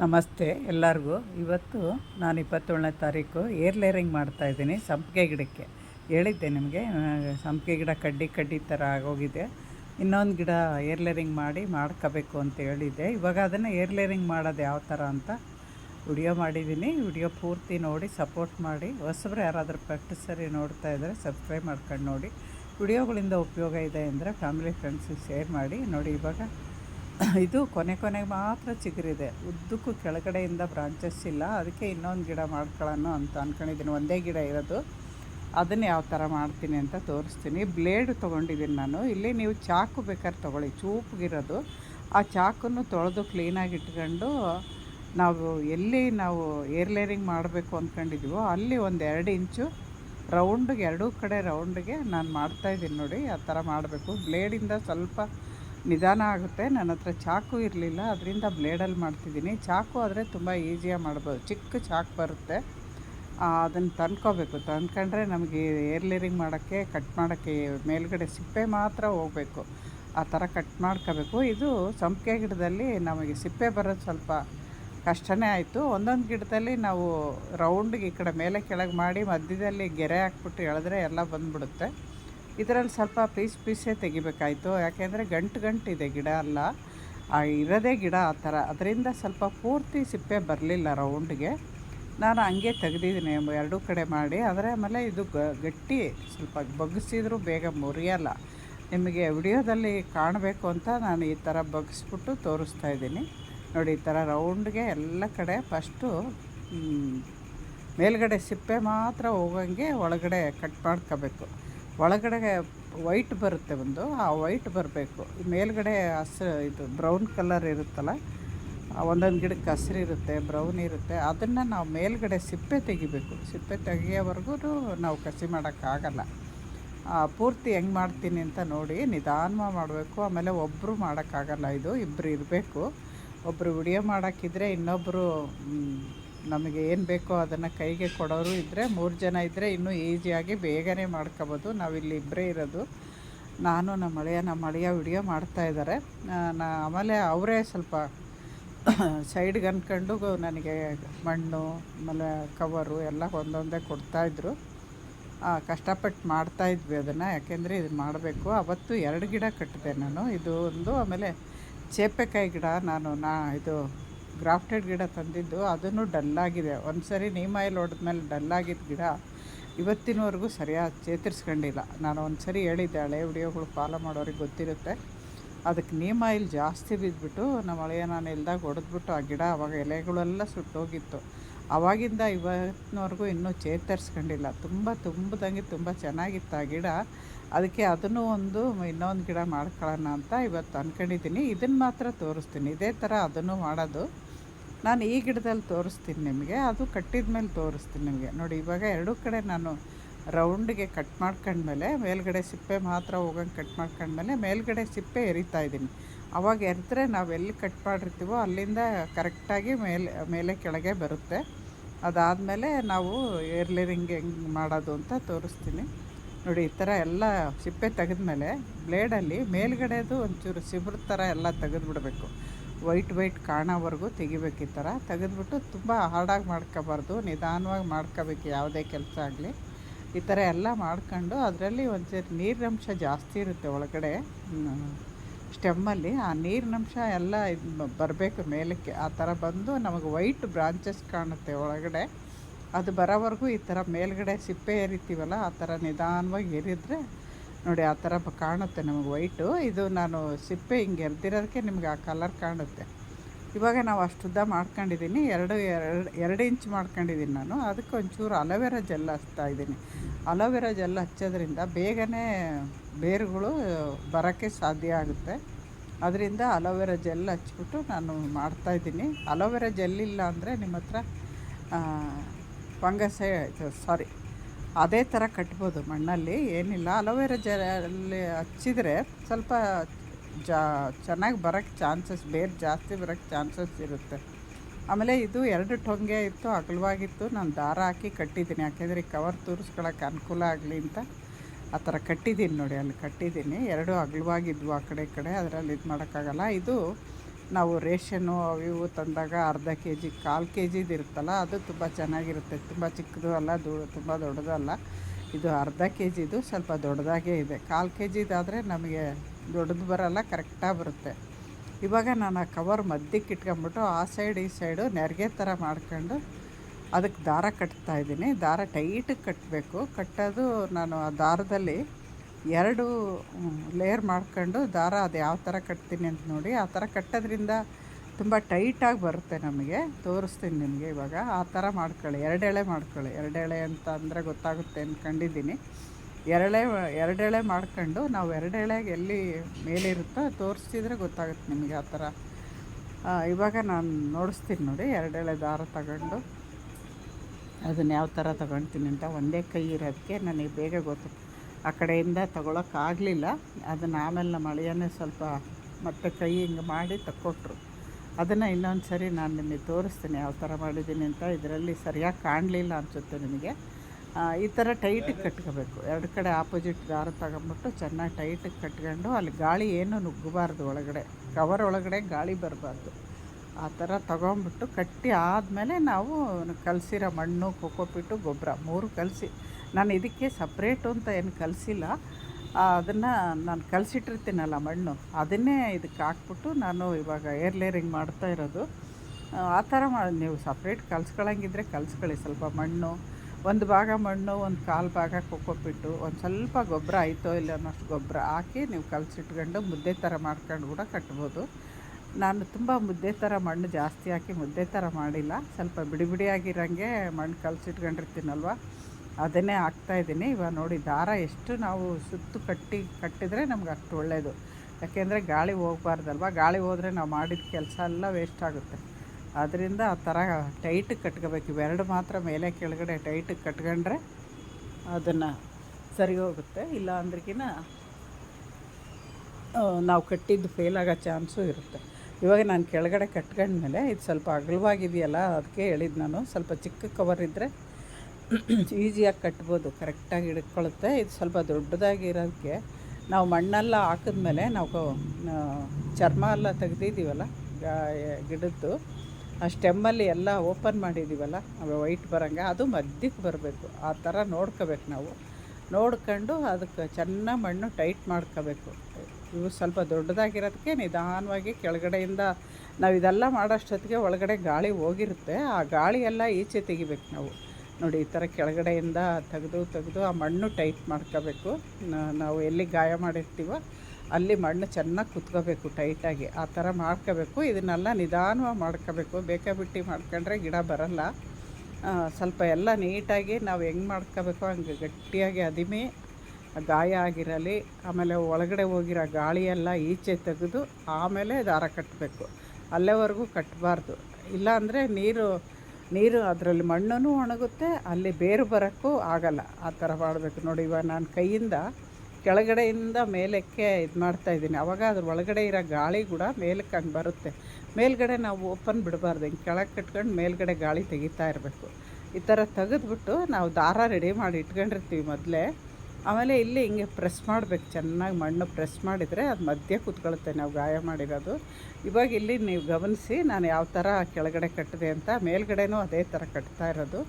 ನಮಸ್ತೆ ಎಲ್ಲರಿಗೂ. ಇವತ್ತು ನಾನು ಇಪ್ಪತ್ತೇಳನೇ ತಾರೀಕು ಏರ್ ಲೇರಿಂಗ್ ಮಾಡ್ತಾಯಿದ್ದೀನಿ ಸಂಪಿಗೆ ಗಿಡಕ್ಕೆ. ಹೇಳಿದ್ದೆ ನಿಮಗೆ ಸಂಪಿಗೆ ಗಿಡ ಕಡ್ಡಿ ಕಡ್ಡಿ ಥರ ಆಗೋಗಿದೆ. ಇನ್ನೊಂದು ಗಿಡ ಏರ್ ಲೇರಿಂಗ್ ಮಾಡಿ ಮಾಡ್ಕೋಬೇಕು ಅಂತ ಹೇಳಿದ್ದೆ. ಇವಾಗ ಅದನ್ನು ಏರ್ ಲೇರಿಂಗ್ ಮಾಡೋದು ಯಾವ ಥರ ಅಂತ ವಿಡಿಯೋ ಮಾಡಿದ್ದೀನಿ. ವಿಡಿಯೋ ಪೂರ್ತಿ ನೋಡಿ, ಸಪೋರ್ಟ್ ಮಾಡಿ. ಹೊಸಬ್ರು ಯಾರಾದರೂ ಫಸ್ಟ್ ಸರಿ ನೋಡ್ತಾ ಇದ್ದರೆ ಸಬ್ಸ್ಕ್ರೈಬ್ ಮಾಡ್ಕೊಂಡು ನೋಡಿ. ವಿಡಿಯೋಗಳಿಂದ ಉಪಯೋಗ ಇದೆ ಅಂದರೆ ಫ್ಯಾಮಿಲಿ ಫ್ರೆಂಡ್ಸಿಗೆ ಶೇರ್ ಮಾಡಿ. ನೋಡಿ ಇವಾಗ ಇದು ಕೊನೆ ಕೊನೆಗೆ ಮಾತ್ರ ಚಿಗುರಿದೆ. ಉದ್ದಕ್ಕೂ ಕೆಳಗಡೆಯಿಂದ ಬ್ರಾಂಚಸ್ ಇಲ್ಲ. ಅದಕ್ಕೆ ಇನ್ನೊಂದು ಗಿಡ ಮಾಡ್ಕೊಳ್ಳೋಣ ಅಂತ ಅಂದ್ಕೊಂಡಿದ್ದೀನಿ ಒಂದೇ ಗಿಡ ಇರೋದು. ಅದನ್ನು ಯಾವ ಥರ ಮಾಡ್ತೀನಿ ಅಂತ ತೋರಿಸ್ತೀನಿ. ಬ್ಲೇಡ್ ತೊಗೊಂಡಿದ್ದೀನಿ ನಾನು. ಇಲ್ಲಿ ನೀವು ಚಾಕು ಬೇಕಾದ್ರೆ ತೊಗೊಳ್ಳಿ. ಚೂಪ್ಗಿರೋದು. ಆ ಚಾಕನ್ನು ತೊಳೆದು ಕ್ಲೀನಾಗಿ ಇಟ್ಕೊಂಡು ನಾವು ಎಲ್ಲಿ ನಾವು ಏರ್ ಲೇರಿಂಗ್ ಮಾಡಬೇಕು ಅಂದ್ಕೊಂಡಿದ್ದೀವೋ ಅಲ್ಲಿ ಒಂದು ಎರಡು ಇಂಚು ರೌಂಡ್ಗೆ ಎರಡೂ ಕಡೆ ರೌಂಡ್ಗೆ ನಾನು ಮಾಡ್ತಾಯಿದ್ದೀನಿ ನೋಡಿ. ಆ ಥರ ಮಾಡಬೇಕು. ಬ್ಲೇಡಿಂದ ಸ್ವಲ್ಪ ನಿಧಾನ ಆಗುತ್ತೆ. ನನ್ನ ಹತ್ರ ಚಾಕು ಇರಲಿಲ್ಲ, ಅದರಿಂದ ಬ್ಲೇಡಲ್ಲಿ ಮಾಡ್ತಿದ್ದೀನಿ. ಚಾಕು ಆದರೆ ತುಂಬ ಈಸಿಯಾಗಿ ಮಾಡ್ಬೋದು. ಚಿಕ್ಕ ಚಾಕು ಬರುತ್ತೆ. ಅದನ್ನು ತಂದ್ಕೋಬೇಕು. ತಂದ್ಕೊಂಡ್ರೆ ನಮಗೆ ಏರ್ ಲೇರಿಂಗ್ ಮಾಡೋಕ್ಕೆ ಕಟ್ ಮಾಡೋಕ್ಕೆ ಮೇಲ್ಗಡೆ ಸಿಪ್ಪೆ ಮಾತ್ರ ಹೋಗಬೇಕು. ಆ ಥರ ಕಟ್ ಮಾಡ್ಕೋಬೇಕು. ಇದು ಸಂಪಿಗೆ ಗಿಡದಲ್ಲಿ ನಮಗೆ ಸಿಪ್ಪೆ ಬರೋದು ಸ್ವಲ್ಪ ಕಷ್ಟನೇ ಆಯಿತು. ಒಂದೊಂದು ಗಿಡದಲ್ಲಿ ನಾವು ರೌಂಡ್ಗೆ ಈ ಕಡೆ ಮೇಲೆ ಕೆಳಗೆ ಮಾಡಿ ಮಧ್ಯದಲ್ಲಿ ಗೆರೆ ಹಾಕ್ಬಿಟ್ಟು ಎಳೆದ್ರೆ ಎಲ್ಲ ಬಂದ್ಬಿಡುತ್ತೆ. ಇದರಲ್ಲಿ ಸ್ವಲ್ಪ ಪೀಸ್ ಪೀಸೇ ತೆಗಿಬೇಕಾಯಿತು. ಯಾಕೆಂದರೆ ಗಂಟು ಗಂಟಿದೆ ಗಿಡ ಅಲ್ಲ ಇರೋದೇ ಗಿಡ ಆ ಥರ. ಅದರಿಂದ ಸ್ವಲ್ಪ ಪೂರ್ತಿ ಸಿಪ್ಪೆ ಬರಲಿಲ್ಲ ರೌಂಡ್ಗೆ. ನಾನು ಹಂಗೆ ತೆಗೆದಿದ್ದೀನಿ, ಎರಡೂ ಕಡೆ ಮಾಡಿ. ಆದರೆ ಆಮೇಲೆ ಇದು ಗಟ್ಟಿ ಸ್ವಲ್ಪ ಬಗ್ಗಿಸಿದ್ರೂ ಬೇಗ ಮುರಿಯಲ್ಲ. ನಿಮಗೆ ವಿಡಿಯೋದಲ್ಲಿ ಕಾಣಬೇಕು ಅಂತ ನಾನು ಈ ಥರ ಬಗ್ಗಿಸ್ಬಿಟ್ಟು ತೋರಿಸ್ತಾ ಇದ್ದೀನಿ. ನೋಡಿ, ಈ ಥರ ರೌಂಡ್ಗೆ ಎಲ್ಲ ಕಡೆ ಫಸ್ಟು ಮೇಲ್ಗಡೆ ಸಿಪ್ಪೆ ಮಾತ್ರ ಹೋಗಂಗೆ ಒಳಗಡೆ ಕಟ್ ಮಾಡ್ಕೋಬೇಕು. ಒಳಗಡೆ ವೈಟ್ ಬರುತ್ತೆ ಒಂದು, ಆ ವೈಟ್ ಬರಬೇಕು. ಮೇಲ್ಗಡೆ ಹಸಿರು, ಇದು ಬ್ರೌನ್ ಕಲರ್ ಇರುತ್ತಲ್ಲ ಒಂದೊಂದು ಗಿಡಕ್ಕೆ ಹಸಿರು ಇರುತ್ತೆ, ಬ್ರೌನ್ ಇರುತ್ತೆ. ಅದನ್ನು ನಾವು ಮೇಲ್ಗಡೆ ಸಿಪ್ಪೆ ತೆಗಿಬೇಕು. ಸಿಪ್ಪೆ ತೆಗಿಯೋವರೆಗೂ ನಾವು ಕಸಿ ಮಾಡೋಕ್ಕಾಗಲ್ಲ. ಪೂರ್ತಿ ಹೆಂಗೆ ಮಾಡ್ತೀನಿ ಅಂತ ನೋಡಿ ನಿಧಾನ ಮಾಡಬೇಕು. ಆಮೇಲೆ ಒಬ್ಬರು ಮಾಡೋಕ್ಕಾಗಲ್ಲ. ಇದು ಇಬ್ಬರು ಇರಬೇಕು. ಒಬ್ಬರು ವಿಡಿಯೋ ಮಾಡೋಕ್ಕಿದ್ರೆ ಇನ್ನೊಬ್ಬರು ನಮಗೆ ಏನು ಬೇಕೋ ಅದನ್ನು ಕೈಗೆ ಕೊಡೋರು ಇದ್ದರೆ ಮೂರು ಜನ ಇದ್ದರೆ ಇನ್ನೂ ಈಸಿಯಾಗಿ ಬೇಗನೆ ಮಾಡ್ಕೋಬೋದು. ನಾವಿಲ್ಲಿ ಇಬ್ಬರೇ ಇರೋದು. ನಾನು, ನಮ್ಮ ಅಳಿಯ ನಮ್ಮ ಅಳಿಯ ವಿಡಿಯೋ ಮಾಡ್ತಾಯಿದ್ದಾರೆ ನಾ, ಆಮೇಲೆ ಅವರೇ ಸ್ವಲ್ಪ ಸೈಡ್ಗೆ ಅಂದ್ಕೊಂಡು ನನಗೆ ಮಣ್ಣು, ಆಮೇಲೆ ಕವರು ಎಲ್ಲ ಒಂದೊಂದೇ ಕೊಡ್ತಾಯಿದ್ರು ಕಷ್ಟಪಟ್ಟು ಮಾಡ್ತಾಯಿದ್ವಿ ಅದನ್ನು, ಯಾಕೆಂದರೆ ಇದು ಮಾಡಬೇಕು. ಅವತ್ತು ಎರಡು ಗಿಡ ಕಟ್ಟಿದೆ ನಾನು. ಇದು ಒಂದು, ಆಮೇಲೆ ಚೇಪೆಕಾಯಿ ಗಿಡ ನಾನು, ನಾ, ಇದು ಗ್ರಾಫ್ಟೆಡ್ ಗಿಡ ತಂದಿದ್ದು ಅದನ್ನು ಡಲ್ಲಾಗಿದೆ. ಒಂದು ಸರಿ ನೀಮ್ ಆಯಿಲ್ ಹೊಡೆದ್ಮೇಲೆ ಡಲ್ಲಾಗಿದ್ದ ಗಿಡ ಇವತ್ತಿನವರೆಗೂ ಸರಿಯಾಗಿ ಚೇತರಿಸ್ಕೊಂಡಿಲ್ಲ. ನಾನು ಒಂದು ಸರಿ ಹೇಳಿದ್ದೆ, ಹಳೆ ವಿಡಿಯೋಗಳು ಫಾಲೋ ಮಾಡೋರಿಗೆ ಗೊತ್ತಿರುತ್ತೆ. ಅದಕ್ಕೆ ನೀಮಾಯಿಲ್ ಜಾಸ್ತಿ ಬಿದ್ದುಬಿಟ್ಟು ನಮ್ಮ ಹಳೆಯ ನಾನು ಇಲ್ದಾಗ ಹೊಡೆದ್ಬಿಟ್ಟು ಆ ಗಿಡ ಅವಾಗ ಎಲೆಗಳೆಲ್ಲ ಸುಟ್ಟೋಗಿತ್ತು. ಆವಾಗಿಂದ ಇವತ್ತಿನವರೆಗೂ ಇನ್ನೂ ಚೇತರಿಸ್ಕೊಂಡಿಲ್ಲ. ತುಂಬ ತುಂಬದಂಗೆ ತುಂಬ ಚೆನ್ನಾಗಿತ್ತು ಆ ಗಿಡ. ಅದಕ್ಕೆ ಅದನ್ನು ಒಂದು ಇನ್ನೊಂದು ಗಿಡ ಮಾಡ್ಕೊಳ್ಳೋಣ ಅಂತ ಇವತ್ತು ಅಂದ್ಕೊಂಡಿದ್ದೀನಿ ಇದನ್ನು ಮಾತ್ರ ತೋರಿಸ್ತೀನಿ. ಇದೇ ಥರ ಅದನ್ನು ಮಾಡೋದು. ನಾನು ಈ ಗಿಡದಲ್ಲಿ ತೋರಿಸ್ತೀನಿ ನಿಮಗೆ. ಅದು ಕಟ್ಟಿದ ಮೇಲೆ ತೋರಿಸ್ತೀನಿ ನಿಮಗೆ. ನೋಡಿ, ಇವಾಗ ಎರಡೂ ಕಡೆ ನಾನು ರೌಂಡ್ಗೆ ಕಟ್ ಮಾಡ್ಕೊಂಡ್ಮೇಲೆ ಮೇಲ್ಗಡೆ ಸಿಪ್ಪೆ ಮಾತ್ರ ಹೋಗಂಗೆ ಕಟ್ ಮಾಡ್ಕೊಂಡ್ಮೇಲೆ ಮೇಲ್ಗಡೆ ಸಿಪ್ಪೆ ಎರಿತಾ ಇದ್ದೀನಿ. ಅವಾಗ ಎರೆದ್ರೆ ನಾವು ಎಲ್ಲಿ ಕಟ್ ಮಾಡಿರ್ತೀವೋ ಅಲ್ಲಿಂದ ಕರೆಕ್ಟಾಗಿ ಮೇಲೆ ಮೇಲೆ ಕೆಳಗೆ ಬರುತ್ತೆ. ಅದಾದಮೇಲೆ ನಾವು ಏರ್ಲೇರಿಂಗ್ ಹೆಂಗೆ ಮಾಡೋದು ಅಂತ ತೋರಿಸ್ತೀನಿ. ನೋಡಿ, ಈ ಥರ ಎಲ್ಲ ಸಿಪ್ಪೆ ತೆಗೆದ್ಮೇಲೆ ಬ್ಲೇಡಲ್ಲಿ ಮೇಲ್ಗಡೆದು ಒಂಚೂರು ಸಿಬ್ರ ಥರ ಎಲ್ಲ ತೆಗೆದ್ಬಿಡ್ಬೇಕು. ವೈಟ್ ವೈಟ್ ಕಾಣೋವರೆಗೂ ತೆಗಿಬೇಕು ಈ ಥರ. ತೆಗೆದ್ಬಿಟ್ಟು ತುಂಬ ಹಾರ್ಡಾಗಿ ಮಾಡ್ಕೋಬಾರ್ದು, ನಿಧಾನವಾಗಿ ಮಾಡ್ಕೋಬೇಕು ಯಾವುದೇ ಕೆಲಸ ಆಗಲಿ. ಈ ಥರ ಎಲ್ಲ ಮಾಡ್ಕೊಂಡು ಅದರಲ್ಲಿ ಒಂಚೂರು ನೀರಿನಂಶ ಜಾಸ್ತಿ ಇರುತ್ತೆ ಒಳಗಡೆ. ಸ್ಟೆಮ್ಮಲ್ಲಿ ಆ ನೀರಿನಂಶ ಎಲ್ಲ ಬರಬೇಕು ಮೇಲಕ್ಕೆ. ಆ ಥರ ಬಂದು ನಮಗೆ ವೈಟ್ ಬ್ರಾಂಚಸ್ ಕಾಣುತ್ತೆ ಒಳಗಡೆ. ಅದು ಬರೋವರೆಗೂ ಈ ಥರ ಮೇಲ್ಗಡೆ ಸಿಪ್ಪೆ ಏರಿತೀವಲ್ಲ, ಆ ಥರ ನಿಧಾನವಾಗಿ ಏರಿದರೆ ನೋಡಿ ಆ ಥರ ಕಾಣುತ್ತೆ ನಮಗೆ ವೈಟು. ಇದು ನಾನು ಸಿಪ್ಪೆ ಹಿಂಗೆ ಎರ್ದಿರೋದಕ್ಕೆ ನಿಮ್ಗೆ ಆ ಕಲರ್ ಕಾಣುತ್ತೆ. ಇವಾಗ ನಾವು ಅಷ್ಟು ಉದ್ದ ಮಾಡ್ಕೊಂಡಿದ್ದೀನಿ ಎರಡು ಎರಡು ಎರಡು ಇಂಚ್ ಮಾಡ್ಕೊಂಡಿದ್ದೀನಿ ನಾನು. ಅದಕ್ಕೆ ಒಂಚೂರು ಅಲೋವೆರಾ ಜೆಲ್ ಹಚ್ತಾ ಇದ್ದೀನಿ ಅಲೋವೆರಾ ಜೆಲ್ ಹಚ್ಚೋದ್ರಿಂದ ಬೇಗನೆ ಬೇರುಗಳು ಬರೋಕ್ಕೆ ಸಾಧ್ಯ ಆಗುತ್ತೆ. ಅದರಿಂದ ಅಲೋವೆರಾ ಜೆಲ್ ಹಚ್ಬಿಟ್ಟು ನಾನು ಮಾಡ್ತಾಯಿದ್ದೀನಿ ಅಲೋವೆರಾ ಜೆಲ್ ಇಲ್ಲ ಅಂದರೆ ನಿಮ್ಮ ಹತ್ರ ಫಂಗಸೇ ಸಾರಿ. ಅದೇ ಥರ ಕಟ್ಬೋದು. ಮಣ್ಣಲ್ಲಿ ಏನಿಲ್ಲ. ಅಲೋವೆರಾ ಜಲ್ಲಿ ಹಚ್ಚಿದರೆ ಸ್ವಲ್ಪ ಜಾ, ಚೆನ್ನಾಗಿ ಬರೋಕ್ಕೆ ಚಾನ್ಸಸ್, ಬೇರೆ ಜಾಸ್ತಿ ಬರೋಕ್ಕೆ ಚಾನ್ಸಸ್ ಇರುತ್ತೆ. ಆಮೇಲೆ ಇದು ಎರಡು ಟೊಂಗೆ ಇತ್ತು, ಅಗಲವಾಗಿತ್ತು. ನಾನು ದಾರ ಹಾಕಿ ಕಟ್ಟಿದ್ದೀನಿ. ಯಾಕೆಂದರೆ ಕವರ್ ತೂರಿಸ್ಕೊಳಕ್ಕೆ ಅನುಕೂಲ ಆಗಲಿ ಅಂತ ಆ ಥರ ಕಟ್ಟಿದ್ದೀನಿ ನೋಡಿ. ಅಲ್ಲಿ ಕಟ್ಟಿದ್ದೀನಿ. ಎರಡು ಅಗಲವಾಗಿದ್ವು ಆ ಕಡೆ ಈ ಕಡೆ. ಅದರಲ್ಲಿ ಇದು ಮಾಡೋಕ್ಕಾಗಲ್ಲ. ಇದು ನಾವು ರೇಷನ್ನು ಅವು ಇವು ತಂದಾಗ ಅರ್ಧ ಕೆ ಜಿ ಕಾಲು ಕೆ ಜಿದು ಇರುತ್ತಲ್ಲ, ಅದು ತುಂಬ ಚೆನ್ನಾಗಿರುತ್ತೆ. ತುಂಬ ಚಿಕ್ಕದು ಅಲ್ಲ, ದೂ, ತುಂಬ ದೊಡ್ಡದಲ್ಲ ಇದು ಅರ್ಧ ಕೆ ಜಿದು ಸ್ವಲ್ಪ ದೊಡ್ಡದಾಗೇ ಇದೆ. ಕಾಲು ಕೆ ಜಿದಾದರೆ ನಮಗೆ ದೊಡ್ಡದು ಬರೋಲ್ಲ, ಕರೆಕ್ಟಾಗಿ ಬರುತ್ತೆ. ಇವಾಗ ನಾನು ಆ ಕವರ್ ಮಧ್ಯಕ್ಕೆ ಇಟ್ಕೊಂಬಿಟ್ಟು ಆ ಸೈಡ್, ಈ ಸೈಡು ನೆರಿಗೆ ಥರ ಮಾಡ್ಕೊಂಡು ಅದಕ್ಕೆ ದಾರ ಕಟ್ತಾ ಇದ್ದೀನಿ. ದಾರ ಟೈಟಿಗೆ ಕಟ್ಟಬೇಕು. ಕಟ್ಟೋದು ನಾನು ಆ ದಾರದಲ್ಲಿ ಎರಡು ಲೇಯರ್ ಮಾಡ್ಕೊಂಡು ದಾರ ಅದು ಯಾವ ಥರ ಕಟ್ತೀನಿ ಅಂತ ನೋಡಿ, ಆ ಥರ ಕಟ್ಟೋದ್ರಿಂದ ತುಂಬ ಟೈಟಾಗಿ ಬರುತ್ತೆ ನಮಗೆ, ತೋರಿಸ್ತೀನಿ ನಿಮಗೆ ಇವಾಗ. ಆ ಥರ ಮಾಡ್ಕೊಳ್ಳಿ ಎರಡೆಳೆ ಮಾಡ್ಕೊಳ್ಳಿ. ಎರಡೆಳೆ ಅಂತ ಅಂದರೆ ಗೊತ್ತಾಗುತ್ತೆ ಅಂದ್ಕೊಂಡಿದ್ದೀನಿ ಎರಳೆ ಎರಡೆಳೆ ಮಾಡ್ಕೊಂಡು ನಾವು ಎರಡೆಳೆಗೆ ಎಲ್ಲಿ ಮೇಲಿರುತ್ತೋ ತೋರಿಸಿದ್ರೆ ಗೊತ್ತಾಗುತ್ತೆ ನಿಮಗೆ ಆ ಥರ ಇವಾಗ ನಾನು ನೋಡಿಸ್ತೀನಿ ನೋಡಿ ಎರಡೆಳೆ ದಾರ ತಗೊಂಡು. ಅದನ್ನು ಯಾವ ಥರ ತಗೊಳ್ತೀನಿ ಅಂತ ಒಂದೇ ಕೈ ಇರೋದಕ್ಕೆ ನನಗೆ ಬೇಗ ಗೊತ್ತು. ಆ ಕಡೆಯಿಂದ ತಗೊಳಕ್ಕಾಗಲಿಲ್ಲ. ಅದನ್ನು ಆಮೇಲೆ ನಮ್ಮ ಅಳಿಯನೇ ಸ್ವಲ್ಪ ಮತ್ತೆ ಕೈ ಹಿಂಗೆ ಮಾಡಿ ತಕ್ಕೊಟ್ರು. ಅದನ್ನು ಇನ್ನೊಂದು ಸರಿ ನಾನು ನಿಮಗೆ ತೋರಿಸ್ತೀನಿ ಯಾವ ಥರ ಮಾಡಿದ್ದೀನಿ ಅಂತ. ಇದರಲ್ಲಿ ಸರಿಯಾಗಿ ಕಾಣಲಿಲ್ಲ ಅನಿಸುತ್ತೆ ನಿಮಗೆ. ಈ ಥರ ಟೈಟಿಗೆ ಕಟ್ಕೋಬೇಕು. ಎರಡು ಕಡೆ ಆಪೋಸಿಟ್ ದಾರ ತಗೊಂಬಿಟ್ಟು ಚೆನ್ನಾಗಿ ಟೈಟಿಗೆ ಕಟ್ಕೊಂಡು ಅಲ್ಲಿ ಗಾಳಿ ಏನು ನುಗ್ಗಬಾರ್ದು ಒಳಗಡೆ. ಕವರ್ ಒಳಗಡೆ ಗಾಳಿ ಬರಬಾರ್ದು. ಆ ಥರ ತಗೊಂಬಿಟ್ಟು ಕಟ್ಟಿ ಆದಮೇಲೆ ನಾವು ಕಲಸಿರೋ ಮಣ್ಣು ಕೊಕ್ಕೋಪಿಟ್ಟು ಗೊಬ್ಬರ ಮೂರು ಕಲಸಿ. ನಾನು ಇದಕ್ಕೆ ಸಪ್ರೇಟು ಅಂತ ಏನು ಕಲಸಿಲ್ಲ. ಅದನ್ನು ನಾನು ಕಲಸಿಟ್ಟಿರ್ತೀನಲ್ಲ ಮಣ್ಣು ಅದನ್ನೇ ಇದಕ್ಕೆ ಹಾಕ್ಬಿಟ್ಟು ನಾನು ಇವಾಗ ಏರ್ ಲೇರಿಂಗ್ ಮಾಡ್ತಾ ಇರೋದು. ಆ, ಥರ ಮಾಡಿ ನೀವು ಸಪ್ರೇಟ್ ಕಲ್ಸ್ಕೊಳಂಗಿದ್ರೆ ಕಲ್ಸ್ಕೊಳ್ಳಿ ಸ್ವಲ್ಪ ಮಣ್ಣು ಒಂದು ಭಾಗ ಮಣ್ಣು ಒಂದು ಕಾಲು ಭಾಗ ಕೊಕ್ಕೊಬಿಟ್ಟು ಒಂದು ಸ್ವಲ್ಪ ಗೊಬ್ಬರ ಆಯಿತೋ ಇಲ್ಲ ಅನ್ನೋಷ್ಟು ಗೊಬ್ಬರ ಹಾಕಿ ನೀವು ಕಲಸಿಟ್ಕೊಂಡು ಮುದ್ದೆ ಥರ ಮಾಡ್ಕೊಂಡು ಕೂಡ ಕಟ್ಬೋದು. ನಾನು ತುಂಬ ಮುದ್ದೆ ಥರ ಮಣ್ಣು ಜಾಸ್ತಿ ಹಾಕಿ ಮುದ್ದೆ ಥರ ಮಾಡಿಲ್ಲ ಸ್ವಲ್ಪ ಬಿಡಿ ಬಿಡಿಯಾಗಿರೋಂಗೆ ಮಣ್ಣು ಕಲಸಿಟ್ಕೊಂಡಿರ್ತೀನಲ್ವ? ಅದನ್ನೇ ಹಾಕ್ತಾಯಿದ್ದೀನಿ ಇವಾಗ ನೋಡಿ, ದಾರ ಎಷ್ಟು ನಾವು ಸುತ್ತು ಕಟ್ಟಿ ಕಟ್ಟಿದರೆ ನಮ್ಗೆ ಅಷ್ಟು ಒಳ್ಳೆಯದು ಯಾಕೆಂದರೆ ಗಾಳಿ ಹೋಗ್ಬಾರ್ದಲ್ವ? ಗಾಳಿ ಹೋದರೆ ನಾವು ಮಾಡಿದ ಕೆಲಸ ಎಲ್ಲ ವೇಸ್ಟ್ ಆಗುತ್ತೆ. ಅದರಿಂದ ಆ ಥರ ಟೈಟಿಗೆ ಕಟ್ಕೋಬೇಕು. ಇವೆರಡು ಮಾತ್ರ ಮೇಲೆ ಕೆಳಗಡೆ ಟೈಟಿಗೆ ಕಟ್ಕೊಂಡ್ರೆ ಅದನ್ನು ಸರಿ ಹೋಗುತ್ತೆ. ಇಲ್ಲ ಅಂದ್ರಗಿನ ನಾವು ಕಟ್ಟಿದ್ದು ಫೇಲ್ ಆಗೋ ಚಾನ್ಸು ಇರುತ್ತೆ. ಇವಾಗ ನಾನು ಕೆಳಗಡೆ ಕಟ್ಕೊಂಡ್ಮೇಲೆ ಇದು ಸ್ವಲ್ಪ ಅಗಲವಾಗಿದೆಯಲ್ಲ, ಅದಕ್ಕೆ ಹೇಳಿದ್ದು ನಾನು. ಸ್ವಲ್ಪ ಚಿಕ್ಕ ಕವರ್ ಇದ್ದರೆ ಈಸಿಯಾಗಿ ಕಟ್ಬೋದು, ಕರೆಕ್ಟಾಗಿ ಹಿಡ್ಕೊಳ್ಳುತ್ತೆ. ಇದು ಸ್ವಲ್ಪ ದೊಡ್ಡದಾಗಿರೋದಕ್ಕೆ ನಾವು ಮಣ್ಣೆಲ್ಲ ಹಾಕಿದ್ಮೇಲೆ ನಾವು ಚರ್ಮ ಎಲ್ಲ ತೆಗೆದಿದ್ದೀವಲ್ಲ ಗಿಡದ್ದು, ಆ ಸ್ಟೆಮ್ಮಲ್ಲಿ ಎಲ್ಲ ಓಪನ್ ಮಾಡಿದ್ದೀವಲ್ಲ ವೈಟ್ ಬರೋಂಗೆ, ಅದು ಮಧ್ಯಕ್ಕೆ ಬರಬೇಕು. ಆ ಥರ ನೋಡ್ಕೋಬೇಕು ನಾವು. ನೋಡ್ಕೊಂಡು ಅದಕ್ಕೆ ಚೆನ್ನಾಗಿ ಮಣ್ಣು ಟೈಟ್ ಮಾಡ್ಕೋಬೇಕು. ಇವು ಸ್ವಲ್ಪ ದೊಡ್ಡದಾಗಿರೋದಕ್ಕೆ ನಿಧಾನವಾಗಿ ಕೆಳಗಡೆಯಿಂದ ನಾವು ಇದೆಲ್ಲ ಮಾಡೋಷ್ಟೊತ್ತಿಗೆ ಒಳಗಡೆ ಗಾಳಿ ಹೋಗಿರುತ್ತೆ. ಆ ಗಾಳಿಯೆಲ್ಲ ಈಚೆ ತೆಗಿಬೇಕು ನಾವು. ನೋಡಿ, ಈ ಥರ ಕೆಳಗಡೆಯಿಂದ ತೆಗೆದು ತೆಗೆದು ಆ ಮಣ್ಣು ಟೈಟ್ ಮಾಡ್ಕೋಬೇಕು. ನಾವು ಎಲ್ಲಿ ಗಾಯ ಮಾಡಿರ್ತೀವೋ ಅಲ್ಲಿ ಮಣ್ಣು ಚೆನ್ನಾಗಿ ಕುತ್ಕೋಬೇಕು, ಟೈಟಾಗಿ. ಆ ಥರ ಮಾಡ್ಕೋಬೇಕು. ಇದನ್ನೆಲ್ಲ ನಿಧಾನವಾಗಿ ಮಾಡ್ಕೋಬೇಕು. ಬೇಕಾಬಿಟ್ಟಿ ಮಾಡ್ಕೊಂಡ್ರೆ ಗಿಡ ಬರಲ್ಲ. ಸ್ವಲ್ಪ ಎಲ್ಲ ನೀಟಾಗಿ ನಾವು ಹೆಂಗೆ ಮಾಡ್ಕೋಬೇಕು ಹಂಗೆ ಗಟ್ಟಿಯಾಗಿ ಅದಿಮೆ, ಗಾಯ ಆಗಿರಲಿ, ಆಮೇಲೆ ಒಳಗಡೆ ಹೋಗಿರೋ ಗಾಳಿ ಎಲ್ಲ ಈಚೆ ತೆಗೆದು ಆಮೇಲೆ ದಾರ ಕಟ್ಟಬೇಕು. ಅಲ್ಲೇವರೆಗೂ ಕಟ್ಟಬಾರ್ದು. ಇಲ್ಲಾಂದರೆ ನೀರು ನೀರು ಅದರಲ್ಲಿ ಮಣ್ಣೂ ಒಣಗುತ್ತೆ, ಅಲ್ಲಿ ಬೇರು ಬರೋಕ್ಕೂ ಆಗಲ್ಲ. ಆ ಥರ ಮಾಡಬೇಕು. ನೋಡಿ, ಇವಾಗ ನಾನು ಕೈಯಿಂದ ಕೆಳಗಡೆಯಿಂದ ಮೇಲಕ್ಕೆ ಇದು ಮಾಡ್ತಾ ಇದ್ದೀನಿ. ಅವಾಗ ಅದ್ರ ಒಳಗಡೆ ಇರೋ ಗಾಳಿ ಕೂಡ ಮೇಲಕ್ಕೆ ಹಂಗೆ ಬರುತ್ತೆ. ಮೇಲ್ಗಡೆ ನಾವು ಓಪನ್ ಬಿಡಬಾರ್ದು. ಹಿಂಗೆ ಕೆಳಗೆ ಕಟ್ಕೊಂಡು ಮೇಲ್ಗಡೆ ಗಾಳಿ ತೆಗಿತಾ ಇರಬೇಕು. ಈ ಥರ ತೆಗೆದ್ಬಿಟ್ಟು ನಾವು ದಾರ ರೆಡಿ ಮಾಡಿ ಇಟ್ಕೊಂಡಿರ್ತೀವಿ ಮೊದಲೇ. ಆಮೇಲೆ ಇಲ್ಲಿ ಹಿಂಗೆ ಪ್ರೆಸ್ ಮಾಡಬೇಕು, ಚೆನ್ನಾಗಿ ಮಣ್ಣು ಪ್ರೆಸ್ ಮಾಡಿದರೆ ಅದು ಮಧ್ಯೆ ಕೂತ್ಕೊಳ್ಳುತ್ತೆ ನಾವು ಗಾಯ ಮಾಡಿರೋದು. ಇವಾಗ ಇಲ್ಲಿ ನೀವು ಗಮನಿಸಿ, ನಾನು ಯಾವ ಥರ ಕೆಳಗಡೆ ಕಟ್ಟಿದೆ ಅಂತ, ಮೇಲ್ಗಡೆನೂ ಅದೇ ಥರ ಕಟ್ತಾ ಇರೋದು.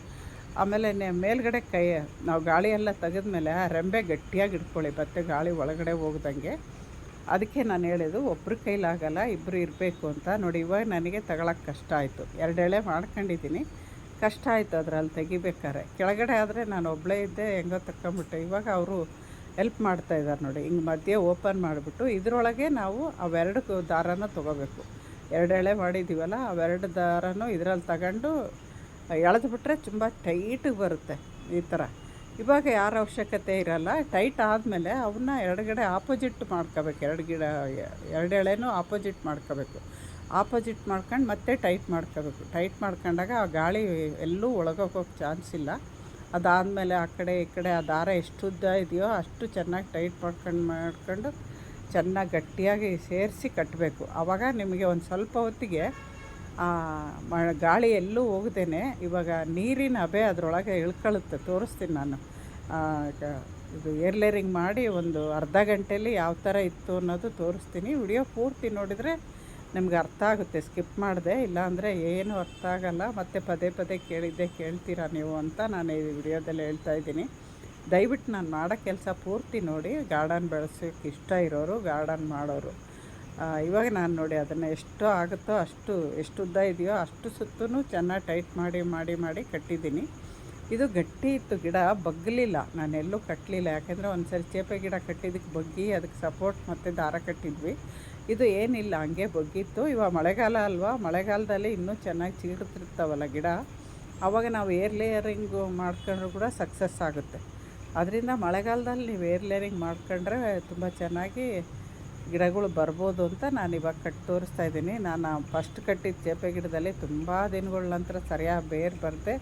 ಆಮೇಲೆ ಮೇಲ್ಗಡೆ ಕೈ, ನಾವು ಗಾಳಿ ಎಲ್ಲ ತೆಗೆದ್ಮೇಲೆ ಆ ರೆಂಬೆ ಗಟ್ಟಿಯಾಗಿ ಇಟ್ಕೊಳ್ಳಿ, ಮತ್ತೆ ಗಾಳಿ ಒಳಗಡೆ ಹೋಗ್ದಂಗೆ. ಅದಕ್ಕೆ ನಾನು ಹೇಳಿದ್ದು ಒಬ್ಬರು ಕೈಲಾಗಲ್ಲ ಇಬ್ಬರು ಇರಬೇಕು ಅಂತ. ನೋಡಿ, ಇವಾಗ ನನಗೆ ತಗೊಳಕ್ಕೆ ಕಷ್ಟ ಆಯಿತು. ಎರಡೆಳೆ ಮಾಡ್ಕೊಂಡಿದ್ದೀನಿ. ಕಷ್ಟ ಆಯಿತು ಅದ್ರಲ್ಲಿ ತೆಗಿಬೇಕಾರೆ ಕೆಳಗಡೆ ಆದರೆ ನಾನು ಒಬ್ಬಳೇ ಇದ್ದೆ, ಹೆಂಗೋ ತಕ್ಕೊಂಬಿಟ್ಟೆ. ಇವಾಗ ಅವರು ಹೆಲ್ಪ್ ಮಾಡ್ತಾ ಇದ್ದಾರೆ ನೋಡಿ. ಹಿಂಗೆ ಮಧ್ಯೆ ಓಪನ್ ಮಾಡಿಬಿಟ್ಟು ಇದರೊಳಗೆ ನಾವು ಅವೆರಡು ದಾರನ ತೊಗೋಬೇಕು. ಎರಡು ಎಳೆ ಮಾಡಿದ್ದೀವಲ್ಲ ಅವೆರಡು ದಾರನೂ ಇದರಲ್ಲಿ ತಗೊಂಡು ಎಳೆದು ಬಿಟ್ಟರೆ ತುಂಬ ಟೈಟಿಗೆ ಬರುತ್ತೆ ಈ ಥರ. ಇವಾಗ ಯಾರ ಅವಶ್ಯಕತೆ ಇರಲ್ಲ ಟೈಟ್ ಆದಮೇಲೆ ಅವನ್ನ ಎರಡುಗಡೆ ಆಪೋಸಿಟ್ ಮಾಡ್ಕೋಬೇಕು. ಎರಡು ಗಿಡ ಎರಡು ಎಳೆನೂ ಆಪೋಸಿಟ್ ಮಾಡ್ಕೋಬೇಕು. ಆಪೋಸಿಟ್ ಮಾಡ್ಕೊಂಡು ಮತ್ತೆ ಟೈಟ್ ಮಾಡ್ಕೋಬೇಕು. ಟೈಟ್ ಮಾಡ್ಕೊಂಡಾಗ ಆ ಗಾಳಿ ಎಲ್ಲೂ ಒಳಗೋಗೋಕ್ಕೆ ಚಾನ್ಸ್ ಇಲ್ಲ. ಅದಾದಮೇಲೆ ಆ ಕಡೆ ಈ ಕಡೆ ಆ ದಾರ ಎಷ್ಟು ಉದ್ದ ಇದೆಯೋ ಅಷ್ಟು ಚೆನ್ನಾಗಿ ಟೈಟ್ ಮಾಡ್ಕೊಂಡು ಮಾಡ್ಕೊಂಡು ಚೆನ್ನಾಗಿ ಗಟ್ಟಿಯಾಗಿ ಸೇರಿಸಿ ಕಟ್ಟಬೇಕು ಆವಾಗ ನಿಮಗೆ ಒಂದು ಸ್ವಲ್ಪ ಹೊತ್ತಿಗೆ ಗಾಳಿ ಎಲ್ಲೂ ಹೋಗ್ದೇನೆ ಇವಾಗ ನೀರಿನ ಹಬೆ ಅದರೊಳಗೆ ಇಳ್ಕೊಳ್ಳುತ್ತೆ ತೋರಿಸ್ತೀನಿ ನಾನು. ಇದು ಏರ್ಲೇರಿಂಗ್ ಮಾಡಿ ಒಂದು ಅರ್ಧ ಗಂಟೆಯಲ್ಲಿ ಯಾವ ಥರ ಇತ್ತು ಅನ್ನೋದು ತೋರಿಸ್ತೀನಿ. ವಿಡಿಯೋ ಪೂರ್ತಿ ನೋಡಿದರೆ ನಿಮ್ಗೆ ಅರ್ಥ ಆಗುತ್ತೆ, ಸ್ಕಿಪ್ ಮಾಡಿದೆ, ಇಲ್ಲಾಂದರೆ ಏನು ಅರ್ಥ ಆಗಲ್ಲ, ಮತ್ತು ಪದೇ ಪದೇ ಕೇಳಿದ್ದೆ, ಕೇಳ್ತೀರಾ ನೀವು ಅಂತ ನಾನು ಈ ವಿಡಿಯೋದಲ್ಲಿ ಹೇಳ್ತಾ ಇದ್ದೀನಿ. ದಯವಿಟ್ಟು ನಾನು ಮಾಡೋ ಕೆಲಸ ಪೂರ್ತಿ ನೋಡಿ, ಗಾರ್ಡನ್ ಬೆಳೆಸೋಕ್ಕೆ ಇಷ್ಟ ಇರೋರು ಗಾರ್ಡನ್ ಮಾಡೋರು. ಇವಾಗ ನಾನು ನೋಡಿ ಅದನ್ನು ಎಷ್ಟು ಆಗುತ್ತೋ ಅಷ್ಟು ಎಷ್ಟು ಉದ್ದ ಇದೆಯೋ ಅಷ್ಟು ಸುತ್ತೂ ಚೆನ್ನಾಗಿ ಟೈಟ್ ಮಾಡಿ ಮಾಡಿ ಮಾಡಿ ಕಟ್ಟಿದ್ದೀನಿ. ಇದು ಗಟ್ಟಿ ಇತ್ತು, ಗಿಡ ಬಗ್ಗಲಿಲ್ಲ ನಾನು ಎಲ್ಲೂ ಕಟ್ಟಲಿಲ್ಲ ಯಾಕೆಂದರೆ ಒಂದು ಸರಿ ಚೇಪೆ ಗಿಡ ಕಟ್ಟಿದ್ದಕ್ಕೆ ಬಗ್ಗಿ, ಅದಕ್ಕೆ ಸಪೋರ್ಟ್ ಮತ್ತು ದಾರ ಕಟ್ಟಿದ್ವಿ. ಇದು ಏನಿಲ್ಲ, ಹಂಗೆ ಬಗ್ಗಿತ್ತು. ಇವಾಗ ಮಳೆಗಾಲ ಅಲ್ವಾ? ಮಳೆಗಾಲದಲ್ಲಿ ಇನ್ನೂ ಚೆನ್ನಾಗಿ ಚೀರುತ್ತಿರ್ತಾವಲ್ಲ ಗಿಡ. ಆವಾಗ ನಾವು ಏರ್ ಲೇಯರಿಂಗು ಮಾಡ್ಕೊಂಡ್ರು ಕೂಡ ಸಕ್ಸಸ್ ಆಗುತ್ತೆ. ಅದರಿಂದ ಮಳೆಗಾಲದಲ್ಲಿ ನೀವು ಏರ್ ಲೇಯರಿಂಗ್ ಮಾಡ್ಕೊಂಡ್ರೆ ತುಂಬ ಚೆನ್ನಾಗಿ ಗಿಡಗಳು ಬರ್ಬೋದು ಅಂತ ನಾನು ಇವಾಗ ಕಟ್ ತೋರಿಸ್ತಾ ಇದ್ದೀನಿ. ನಾನು ಫಸ್ಟ್ ಕಟ್ಟಿದ ಚೇಪೆ ಗಿಡದಲ್ಲಿ ತುಂಬ ದಿನಗಳ ನಂತರ ಸರಿಯಾಗಿ ಬೇರು ಬರದೆ,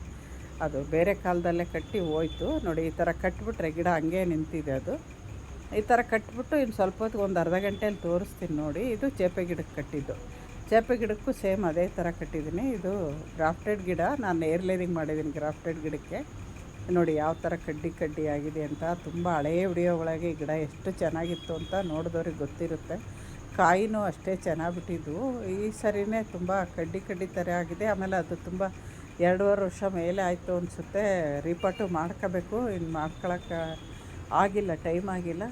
ಅದು ಬೇರೆ ಕಾಲದಲ್ಲೇ ಕಟ್ಟಿ ಹೋಯ್ತು. ನೋಡಿ, ಈ ಥರ ಕಟ್ಬಿಟ್ರೆ ಗಿಡ ಹಂಗೆ ನಿಂತಿದೆ ಅದು. ಈ ಥರ ಕಟ್ಬಿಟ್ಟು ಇನ್ನು ಸ್ವಲ್ಪ ಹೊತ್ತಿಗೆ ಒಂದು ಅರ್ಧ ಗಂಟೆಯಲ್ಲಿ ತೋರಿಸ್ತೀನಿ ನೋಡಿ. ಇದು ಚೇಪೆ ಗಿಡಕ್ಕೆ ಕಟ್ಟಿದ್ದು. ಚೇಪೆ ಗಿಡಕ್ಕೂ ಸೇಮ್ ಅದೇ ಥರ ಕಟ್ಟಿದ್ದೀನಿ. ಇದು ಗ್ರಾಫ್ಟೆಡ್ ಗಿಡ. ನಾನು ಏರ್ ಲೈನಿಂಗ್ ಮಾಡಿದ್ದೀನಿ ಗ್ರಾಫ್ಟೆಡ್ ಗಿಡಕ್ಕೆ. ನೋಡಿ ಯಾವ ಥರ ಕಡ್ಡಿ ಕಡ್ಡಿ ಆಗಿದೆ ಅಂತ. ತುಂಬ ಹಳೆಯ ವಿಡಿಯೋ ಒಳಗೆ ಗಿಡ ಎಷ್ಟು ಚೆನ್ನಾಗಿತ್ತು ಅಂತ ನೋಡಿದವ್ರಿಗೆ ಗೊತ್ತಿರುತ್ತೆ. ಕಾಯಿನೂ ಅಷ್ಟೇ ಚೆನ್ನಾಗಿ ಬಿಟ್ಟಿದ್ದು ಈ ಸರಿನೇ ತುಂಬ ಕಡ್ಡಿ ಕಡ್ಡಿ ಥರ ಆಗಿದೆ. ಆಮೇಲೆ ಅದು ತುಂಬ ಎರಡೂವರೆ ವರ್ಷ ಮೇಲೆ ಆಯಿತು ಅನಿಸುತ್ತೆ. ರೀಪಾಟು ಮಾಡ್ಕೋಬೇಕು. ಇನ್ನು ಮಾಡ್ಕೊಳಕ್ಕೆ ಆಗಿಲ್ಲ ಟೈಮ್ ಆಗಿಲ್ಲ.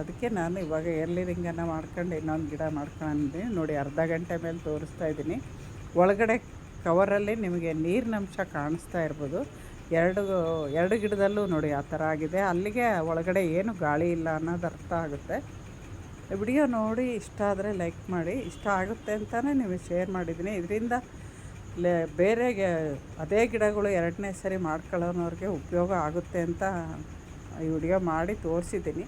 ಅದಕ್ಕೆ ನಾನು ಇವಾಗ ಎರ್ಲಿರಿಂಗನ್ನು ಮಾಡ್ಕೊಂಡು ಇನ್ನೊಂದು ಗಿಡ ಮಾಡ್ಕೊಂಡಿದ್ದೀನಿ ನೋಡಿ, ಅರ್ಧ ಗಂಟೆ ಮೇಲೆ ತೋರಿಸ್ತಾ ಇದ್ದೀನಿ. ಒಳಗಡೆ ಕವರಲ್ಲಿ ನಿಮಗೆ ನೀರಿನ ಅಂಶ ಕಾಣಿಸ್ತಾ ಇರ್ಬೋದು. ಎರಡು ಎರಡು ಗಿಡದಲ್ಲೂ ನೋಡಿ ಆ ಥರ ಆಗಿದೆ. ಅಲ್ಲಿಗೆ ಒಳಗಡೆ ಏನು ಗಾಳಿ ಇಲ್ಲ ಅನ್ನೋದು ಅರ್ಥ ಆಗುತ್ತೆ. ವಿಡಿಯೋ ನೋಡಿ, ಇಷ್ಟ ಆದರೆ ಲೈಕ್ ಮಾಡಿ. ಇಷ್ಟ ಆಗುತ್ತೆ ಅಂತಲೇ ನಿಮಗೆ ಶೇರ್ ಮಾಡಿದ್ದೀನಿ. ಇದರಿಂದ ಲೇ, ಬೇರೆಗೆ, ಅದೇ ಗಿಡಗಳು ಎರಡನೇ ಸರಿ ಮಾಡ್ಕೊಳ್ಳೋನವ್ರಿಗೆ ಉಪಯೋಗ ಆಗುತ್ತೆ ಅಂತ ಈ ವಿಡಿಯೋ ಮಾಡಿ ತೋರಿಸಿದ್ದೀನಿ.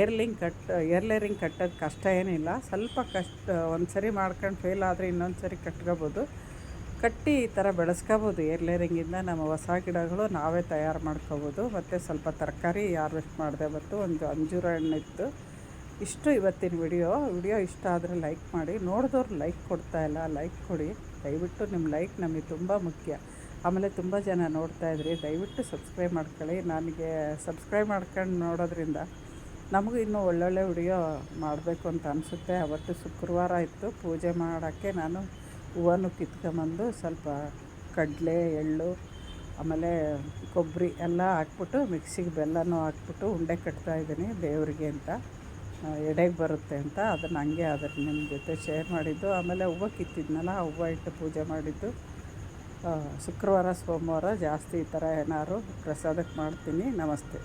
ಏರ್ಲಿಂಗ್ ಕಟ್ ಏರ್ಲೇರಿಂಗ್ ಕಟ್ಟೋದು ಕಷ್ಟ ಏನಿಲ್ಲ. ಸ್ವಲ್ಪ ಕಷ್ಟ ಒಂದು ಸರಿ ಮಾಡ್ಕೊಂಡು ಫೇಲ್ ಆದರೆ ಇನ್ನೊಂದು ಸರಿ ಕಟ್ಕೋಬೋದು. ಕಟ್ಟಿ ಈ ಥರ ಬೆಳೆಸ್ಕೋಬೋದು. ಏರ್ಲೇರಿಂಗಿಂದ ನಮ್ಮ ಹೊಸ ಗಿಡಗಳು ನಾವೇ ತಯಾರು ಮಾಡ್ಕೋಬೋದು. ಮತ್ತು ಸ್ವಲ್ಪ ತರಕಾರಿ ಹಾರ್ವೆಸ್ಟ್ ಮಾಡಿದೆ ಮತ್ತು ಒಂದು ಅಂಜೂರ ಹಣ್ಣು ಇತ್ತು ಇಷ್ಟು ಇವತ್ತಿನ ವಿಡಿಯೋ. ವಿಡಿಯೋ ಇಷ್ಟ ಆದರೆ ಲೈಕ್ ಮಾಡಿ. ನೋಡಿದವ್ರು ಲೈಕ್ ಕೊಡ್ತಾ ಇಲ್ಲ. ಲೈಕ್ ಕೊಡಿ. ದಯವಿಟ್ಟು ನಿಮ್ಮ ಲೈಕ್ ನಮಗೆ ತುಂಬ ಮುಖ್ಯ. ಆಮೇಲೆ ತುಂಬ ಜನ ನೋಡ್ತಾ ಇದ್ರಿ, ದಯವಿಟ್ಟು ಸಬ್ಸ್ಕ್ರೈಬ್ ಮಾಡ್ಕೊಳ್ಳಿ. ನನಗೆ ಸಬ್ಸ್ಕ್ರೈಬ್ ಮಾಡ್ಕೊಂಡು ನೋಡೋದ್ರಿಂದ ನಮಗೂ ಇನ್ನೂ ಒಳ್ಳೊಳ್ಳೆ ವಿಡಿಯೋ ಮಾಡಬೇಕು ಅಂತ ಅನಿಸುತ್ತೆ. ಅವತ್ತು ಶುಕ್ರವಾರ ಇತ್ತು. ಪೂಜೆ ಮಾಡೋಕ್ಕೆ ನಾನು ಹೂವನ್ನು ಕಿತ್ಕೊಂಬಂದು ಸ್ವಲ್ಪ ಕಡಲೆ, ಎಳ್ಳು, ಆಮೇಲೆ ಕೊಬ್ಬರಿ ಎಲ್ಲ ಹಾಕ್ಬಿಟ್ಟು ಮಿಕ್ಸಿಗೆ ಬೆಲ್ಲನೂ ಹಾಕ್ಬಿಟ್ಟು ಉಂಡೆ ಕಟ್ತಾ ಇದ್ದೀನಿ ದೇವರಿಗೆ ಅಂತ. ಎಡೆಗೆ ಬರುತ್ತೆ ಅಂತ. ಅದನ್ನು ಹಂಗೆ ಅದನ್ನು ನಿಮ್ಮ ಜೊತೆ ಶೇರ್ ಮಾಡಿದ್ದು. ಆಮೇಲೆ ಹೂವು ಕಿತ್ತಿದ್ನಲ್ಲ ಹೂವು ಇಟ್ಟು ಪೂಜೆ ಮಾಡಿದ್ದು. ಶುಕ್ರವಾರ ಸೋಮವಾರ ಜಾಸ್ತಿ ಈ ಥರ ಏನಾದ್ರು ಪ್ರಸಾದಕ್ಕೆ ಮಾಡ್ತೀನಿ. ನಮಸ್ತೆ.